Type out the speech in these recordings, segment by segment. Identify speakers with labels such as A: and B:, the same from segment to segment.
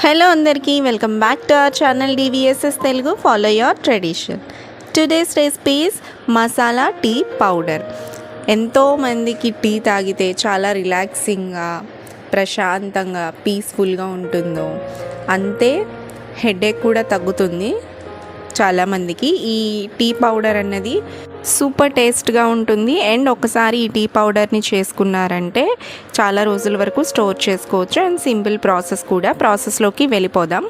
A: Hello అందరికీ welcome back to our channel DVSS Telugu follow your tradition today's recipes masala tea powder ఎంతోమందికి tea తాగితే చాలా రిలాక్సింగ్గా ప్రశాంతంగా పీస్ఫుల్గా ఉంటుందో. అంతే హెడేక్ కూడా తగ్గుతుంది. చాలామందికి ఈ టీ పౌడర్ అన్నది సూపర్ టేస్ట్గా ఉంటుంది. అండ్ ఒకసారి ఈ టీ పౌడర్ని చేసుకున్నారంటే చాలా రోజుల వరకు స్టోర్ చేసుకోవచ్చు. అండ్ సింపుల్ ప్రాసెస్ కూడా. ప్రాసెస్లోకి వెళ్ళిపోదాం.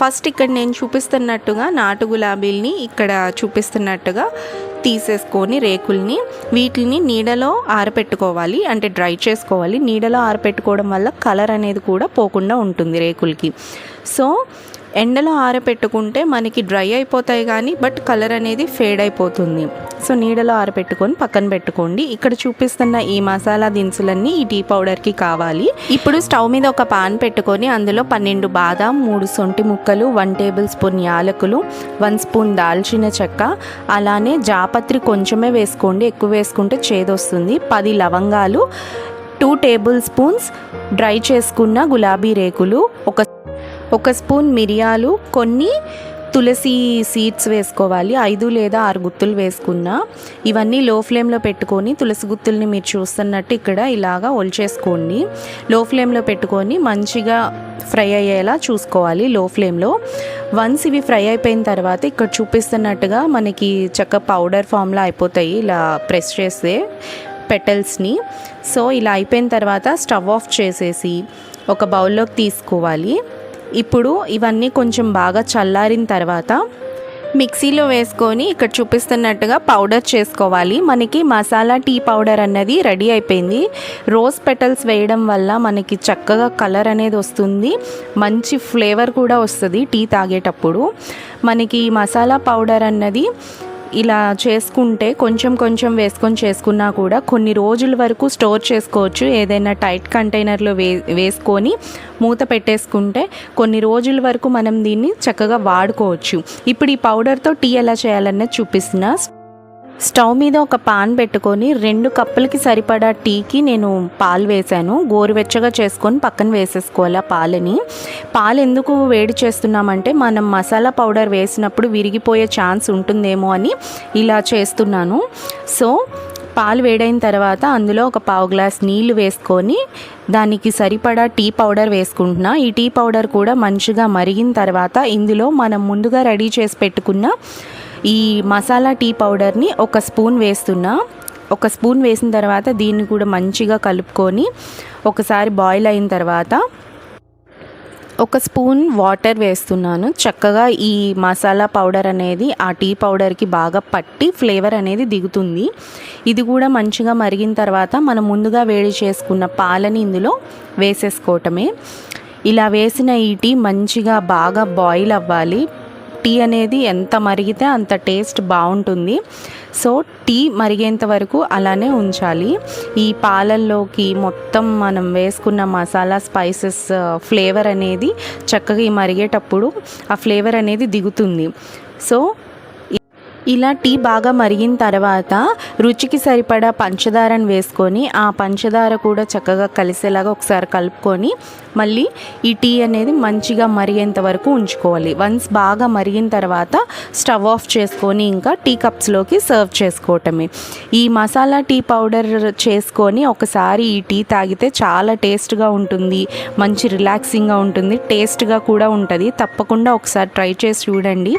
A: ఫస్ట్ ఇక్కడ నేను చూపిస్తున్నట్టుగా నాటు గులాబీల్ని ఇక్కడ చూపిస్తున్నట్టుగా తీసేసుకొని రేకుల్ని వీటిని నీడలో ఆరపెట్టుకోవాలి. అంటే డ్రై చేసుకోవాలి. నీడలో ఆరపెట్టుకోవడం వల్ల కలర్ అనేది కూడా పోకుండా ఉంటుంది రేకులకి. సో ఎండలో ఆరపెట్టుకుంటే మనకి డ్రై అయిపోతాయి కానీ బట్ కలర్ అనేది ఫేడ్ అయిపోతుంది. సో నీడలో ఆరపెట్టుకొని పక్కన పెట్టుకోండి. ఇక్కడ చూపిస్తున్న ఈ మసాలా దినుసులన్నీ ఈ టీ పౌడర్కి కావాలి. ఇప్పుడు స్టవ్ మీద ఒక పాన్ పెట్టుకొని అందులో పన్నెండు బాదాం మూడు సొంటి ముక్కలు వన్ టేబుల్ స్పూన్ యాలకులు వన్ స్పూన్ దాల్చిన చెక్క అలానే జాపత్రి కొంచెమే వేసుకోండి. ఎక్కువ వేసుకుంటే చేదొస్తుంది. పది లవంగాలు టూ టేబుల్ స్పూన్స్ డ్రై చేసుకున్న గులాబీ రేకులు ఒక ఒక స్పూన్ మిరియాలు కొన్ని తులసి సీడ్స్ వేసుకోవాలి. ఐదు లేదా ఆరు గుత్తులు వేసుకున్న. ఇవన్నీ లో ఫ్లేమ్లో పెట్టుకొని తులసి గుత్తుల్ని మీరు చూస్తున్నట్టు ఇక్కడ ఇలాగా ఒలిచేసుకోండి లో ఫ్లేమ్లో పెట్టుకొని మంచిగా ఫ్రై అయ్యేలా చూసుకోవాలి లో ఫ్లేమ్లో. వన్స్ ఇవి ఫ్రై అయిపోయిన తర్వాత ఇక్కడ చూపిస్తున్నట్టుగా మనకి చక్క పౌడర్ ఫామ్లో అయిపోతాయి ఇలా ప్రెస్ చేస్తే పెటల్స్ని. సో ఇలా అయిపోయిన తర్వాత స్టవ్ ఆఫ్ చేసేసి ఒక బౌల్లోకి తీసుకోవాలి. ఇప్పుడు ఇవన్నీ కొంచెం బాగా చల్లారిన తర్వాత మిక్సీలో వేసుకొని ఇక్కడ చూపిస్తున్నట్టుగా పౌడర్ చేసుకోవాలి. మనకి మసాలా టీ పౌడర్ అన్నది రెడీ అయిపోయింది. రోజ్ పెటల్స్ వేయడం వల్ల మనకి చక్కగా కలర్ అనేది వస్తుంది. మంచి ఫ్లేవర్ కూడా వస్తుంది టీ తాగేటప్పుడు. మనకి మసాలా పౌడర్ అన్నది ఇలా చేసుకుంటే కొంచెం కొంచెం వేసుకొని చేసుకున్నా కూడా కొన్ని రోజుల వరకు స్టోర్ చేసుకోవచ్చు. ఏదైనా టైట్ కంటైనర్లో వే వేసుకొని మూత పెట్టేసుకుంటే కొన్ని రోజుల వరకు మనం దీన్ని చక్కగా వాడుకోవచ్చు. ఇప్పుడు ఈ పౌడర్తో టీ ఎలా చేయాలనేది చూపిస్తున్నా. స్టవ్ మీద ఒక పాన్ పెట్టుకొని రెండు కప్పులకి సరిపడా టీకి నేను పాలు వేసాను గోరువెచ్చగా చేసుకొని పక్కన వేసేసుకోవాలి ఆ పాలని. పాలు ఎందుకు వేడి చేస్తున్నామంటే మనం మసాలా పౌడర్ వేసినప్పుడు విరిగిపోయే ఛాన్స్ ఉంటుందేమో అని ఇలా చేస్తున్నాను. సో పాలు వేడైన తర్వాత అందులో ఒక పావు గ్లాస్ నీళ్ళు వేసుకొని దానికి సరిపడా టీ పౌడర్ వేసుకుంటున్నా. ఈ టీ పౌడర్ కూడా మంచిగా మరిగిన తర్వాత ఇందులో మనం ముందుగా రెడీ చేసి పెట్టుకున్న ఈ మసాలా టీ పౌడర్ని ఒక స్పూన్ వేస్తున్నా. ఒక స్పూన్ వేసిన తర్వాత దీన్ని కూడా మంచిగా కలుపుకొని ఒకసారి బాయిల్ అయిన తర్వాత ఒక స్పూన్ వాటర్ వేస్తున్నాను. చక్కగా ఈ మసాలా పౌడర్ అనేది ఆ టీ పౌడర్కి బాగా పట్టి ఫ్లేవర్ అనేది దిగుతుంది. ఇది కూడా మంచిగా మరిగిన తర్వాత మనం ముందుగా వేడి చేసుకున్న పాలని ఇందులో వేసేసుకోవటమే. ఇలా వేసిన ఈ టీ మంచిగా బాగా బాయిల్ అవ్వాలి. టీ అనేది ఎంత మరిగితే అంత టేస్ట్ బాగుంటుంది. సో టీ మరిగేంత వరకు అలానే ఉంచాలి. ఈ పాలల్లోకి మొత్తం మనం వేసుకున్న మసాలా స్పైసెస్ ఫ్లేవర్ అనేది చక్కగా ఈ మరిగేటప్పుడు ఆ ఫ్లేవర్ అనేది దిగుతుంది. సో ఇలా టీ బాగా మరిగిన తర్వాత రుచికి సరిపడా పంచదారను వేసుకొని ఆ పంచదార కూడా చక్కగా కలిసేలాగా ఒకసారి కలుపుకొని మళ్ళీ ఈ టీ అనేది మంచిగా మరిగేంత వరకు ఉంచుకోవాలి. వన్స్ బాగా మరిగిన తర్వాత స్టవ్ ఆఫ్ చేసుకొని ఇంకా టీ కప్స్లోకి సర్వ్ చేసుకోవటమే. ఈ మసాలా టీ పౌడర్ చేసుకొని ఒకసారి ఈ టీ తాగితే చాలా టేస్ట్గా ఉంటుంది మంచి రిలాక్సింగ్గా ఉంటుంది టేస్ట్గా కూడా ఉంటుంది. తప్పకుండా ఒకసారి ట్రై చేసి చూడండి.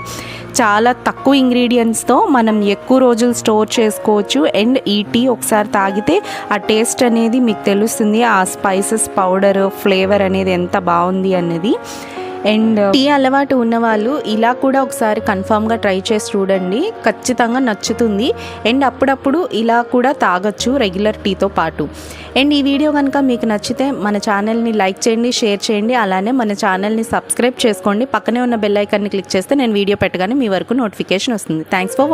A: చాలా తక్కువ ఇంగ్రీడియంట్స్తో మనం ఎక్కువ రోజులు స్టోర్ చేసుకోవచ్చు. అండ్ ఈ టీ ఒకసారి తాగితే ఆ టేస్ట్ అనేది మీకు తెలుస్తుంది. ఆ స్పైసెస్ పౌడర్ ఫ్లేవర్ అనేది ఎంత బాగుంది అనేది అండ్ టీ అలవాటు ఉన్నవాళ్ళు ఇలా కూడా ఒకసారి కన్ఫామ్గా ట్రై చేసి చూడండి. ఖచ్చితంగా నచ్చుతుంది. అండ్ అప్పుడప్పుడు ఇలా కూడా తాగొచ్చు రెగ్యులర్ టీతో పాటు. అండ్ ఈ వీడియో కనుక మీకు నచ్చితే మన ఛానల్ని లైక్ చేయండి షేర్ చేయండి అలానే మన ఛానల్ని సబ్స్క్రైబ్ చేసుకోండి. పక్కనే ఉన్న బెల్ ఐకాన్ని క్లిక్ చేస్తే నేను వీడియో పెట్టగానే మీ వరకు నోటిఫికేషన్ వస్తుంది. Thanks for